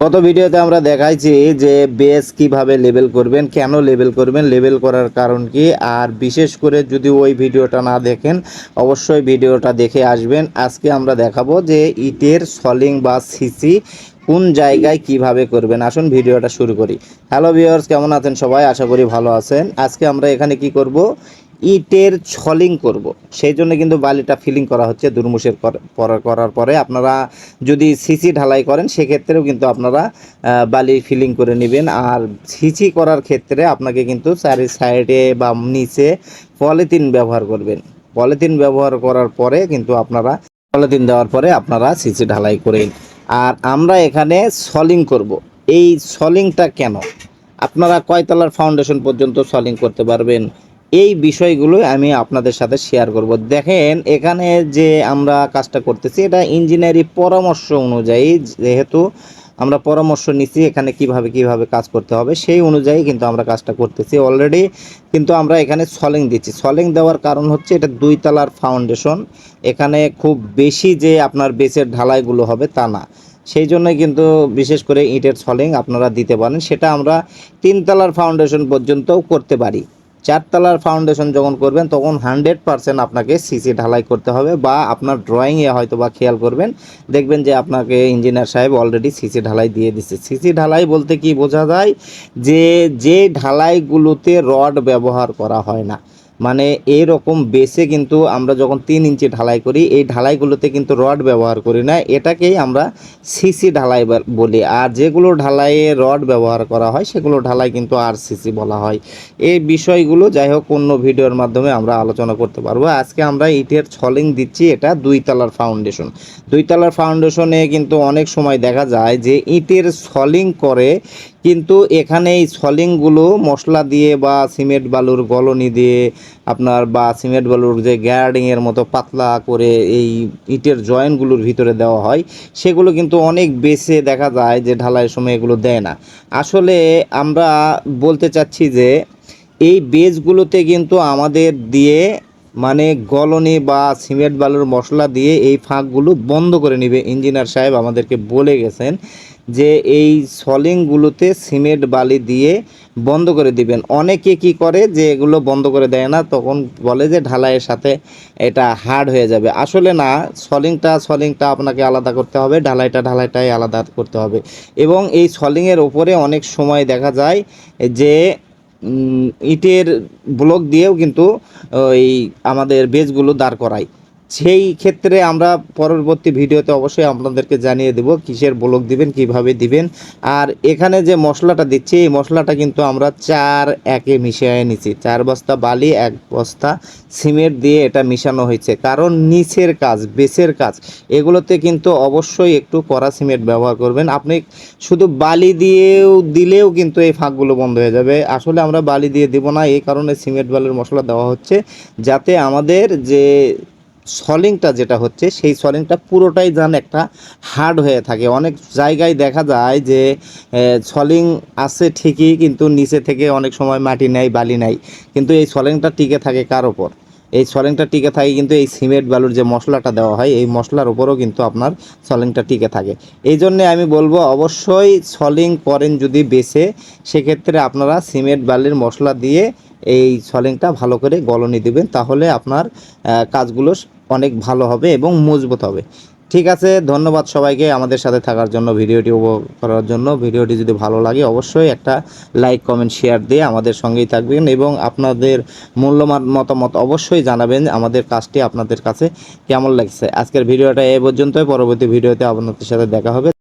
গত ভিডিওতে আমরা দেখাইছি যে বেস কীভাবে লেবেল করবেন, কেন লেবেল করবেন, লেবেল করার কারণ কি, আর বিশেষ করে যদি ওই ভিডিওটা না দেখেন, অবশ্যই ভিডিওটা দেখে আসবেন। আজকে আমরা দেখাবো যে ইটের সলিং বা সিসি কোন জায়গায় কীভাবে করবেন। আসুন ভিডিওটা শুরু করি। হ্যালো ভিউয়ার্স, কেমন আছেন সবাই? আশা করি ভালো আছেন। আজকে আমরা এখানে কি করব? ইটের ছলিং করব। সেই জন্য কিন্তু বালিটা ফিলিং করা হচ্ছে দুর্মুষের করার পরে। আপনারা যদি সিসি ঢালাই করেন, সেক্ষেত্রেও কিন্তু আপনারা বালি ফিলিং করে নেবেন। আর সিসি করার ক্ষেত্রে আপনাকে কিন্তু চারি সাইডে বা নিচে পলিথিন ব্যবহার করবেন। পলিথিন ব্যবহার করার পরে কিন্তু আপনারা, পলিথিন দেওয়ার পরে আপনারা সিসি ঢালাই করেন আর আমরা এখানে সলিং করব। এই সলিংটা কেন? আপনারা কয়তলার ফাউন্ডেশন পর্যন্ত সলিং করতে পারবেন? এই বিষয়গুলো আমি আপনাদের সাথে শেয়ার করব। দেখেন, এখানে যে আমরা কাজটা করতেছি, এটা ইঞ্জিনিয়ারিং পরামর্শ অনুযায়ী, যেহেতু আমরা পরামর্শ নিচ্ছি এখানে কীভাবে কীভাবে কাজ করতে হবে, সেই অনুযায়ী কিন্তু আমরা কাজটা করতেছি অলরেডি কিন্তু আমরা এখানে সলিং দিচ্ছি। সলিং দেওয়ার কারণ হচ্ছে, এটা দুই তলার ফাউন্ডেশন এখানে খুব বেশি যে আপনার বেসের ঢালাইগুলো হবে তা না। সেই জন্যই কিন্তু বিশেষ করে ইটের সলিং আপনারা দিতে পারেন। সেটা আমরা তিনতলার ফাউন্ডেশন পর্যন্তও করতে পারি। চারতলার ফাউন্ডেশন যখন করবেন, তখন হান্ড্রেড পারসেন্ট আপনাকে সিসি ঢালাই করতে হবে বা আপনার ড্রয়িংয়ে হয়তো বা খেয়াল করবেন। দেখবেন যে আপনাকে ইঞ্জিনিয়ার সাহেব অলরেডি সিসি ঢালাই দিয়ে দিচ্ছে সিসি ঢালাই বলতে কি বোঝা যায় যে যে ঢালাইগুলোতে রড ব্যবহার করা হয় না। মানে এইরকম বেসে কিন্তু আমরা যখন তিন ইঞ্চি ঢালাই করি, এই ঢালাইগুলোতে কিন্তু রড ব্যবহার করি না, এটাকেই আমরা সিসি ঢালাই বল- আর যেগুলো ঢালাইয়ে রড ব্যবহার করা হয়, সেগুলো ঢালাই কিন্তু আর সিসি বলা হয়। এই বিষয়গুলো যাই হোক, অন্য ভিডিওর মাধ্যমে আমরা আলোচনা করতে পারব। আজকে আমরা ইটের ছলিং দিচ্ছি, এটা দুই তলার ফাউন্ডেশন দুই তলার ফাউন্ডেশনে কিন্তু অনেক সময় দেখা যায় যে ইটের সলিং করে কিন্তু এখানে এই সলিংগুলো মশলা দিয়ে বা সিমেন্ট বালুর গলনি দিয়ে আপনার বা সিমেন্ট বালুর যে গ্যারাডিংয়ের মতো পাতলা করে এই ইটের জয়েন্টগুলোর ভিতরে দেওয়া হয়, সেগুলো কিন্তু অনেক বেছে দেখা যায় যে ঢালাইয়ের সময় এগুলো দেয় না। আসলে আমরা বলতে চাচ্ছি যে এই বেজগুলোতে কিন্তু আমাদের দিয়ে মানে গলনি বা সিমেন্ট বালুর মশলা দিয়ে এই ফাঁকগুলো বন্ধ করে নেবে। ইঞ্জিনিয়ার সাহেব আমাদেরকে বলে গেছেন যে এই সলিংগুলোতে সিমেন্ট বালি দিয়ে বন্ধ করে দিবেন। অনেকে কি করে যে এগুলো বন্ধ করে দেয় না, তখন বলে যে ঢালাইয়ের সাথে এটা হার্ড হয়ে যাবে। আসলে না, সলিংটা সলিংটা আপনাকে আলাদা করতে হবে, ঢালাইটা ঢালাইটাই আলাদা করতে হবে। এবং এই সলিংয়ের ওপরে অনেক সময় দেখা যায় যে ইটের ব্লক দিয়েও কিন্তু ওই আমাদের বেজগুলো দাঁড় করায়। সেই ক্ষেত্রে আমরা পরবর্তী ভিডিওতে অবশ্যই আপনাদেরকে জানিয়ে দেব কিসের ব্লক দিবেন, কীভাবে দিবেন। আর এখানে যে মশলাটা দিচ্ছি, এই মশলাটা কিন্তু আমরা চার একে মিশিয়ে নিচ্ছি চার বস্তা বালি, এক বস্তা সিমেন্ট দিয়ে এটা মিশানো হয়েছে। কারণ নিচের কাজ, বেসের কাজ, এগুলোতে কিন্তু অবশ্যই একটু কড়া সিমেন্ট ব্যবহার করবেন। আপনি শুধু বালি দিয়েও দিলেও কিন্তু এই ফাঁকগুলো বন্ধ হয়ে যাবে। আসলে আমরা বালি দিয়ে দেব না, এই কারণে সিমেন্ট বালির মশলা দেওয়া হচ্ছে। যাতে আমাদের যে সলিংটা যেটা হচ্ছে, সেই সলিংটা পুরোটাই যেন একটা হার্ড হয়ে থাকে। অনেক জায়গায় দেখা যায় যে সলিং আছে ঠিকই, কিন্তু নিচে থেকে অনেক সময় মাটি নেয়, বালি নেয়। কিন্তু এই সলিংটা টিকে থাকে কার ওপর? এই সলিংটা টিকে থাকে কিন্তু এই সিমেন্ট বালুর যে মশলাটা দেওয়া হয়, এই মশলার উপরও কিন্তু আপনার সলিংটা টিকে থাকে। এই জন্যে আমি বলব, অবশ্যই সলিং করেন যদি বেছে, সেক্ষেত্রে আপনারা সিমেন্ট বালির মশলা দিয়ে এই সলিংটা ভালো করে গলনি দিবেন, তাহলে আপনার কাজগুলো অনেক ভালো হবে এবং মজবুত হবে। ঠিক আছে, ধন্যবাদ সবাইকে আমাদের সাথে থাকার জন্য, ভিডিওটি উপভোগ করার জন্য। ভিডিওটি যদি ভালো লাগে, অবশ্যই একটা লাইক, কমেন্ট, শেয়ার দিয়ে আমাদের সঙ্গেই থাকবেন এবং আপনাদের মূল্যবান মতামত অবশ্যই জানাবেন আমাদের কাজটি আপনাদের কাছে কেমন লাগছে। আজকের ভিডিওটা এ পর্যন্তই, পরবর্তী ভিডিওতে আপনাদের সাথে দেখা হবে।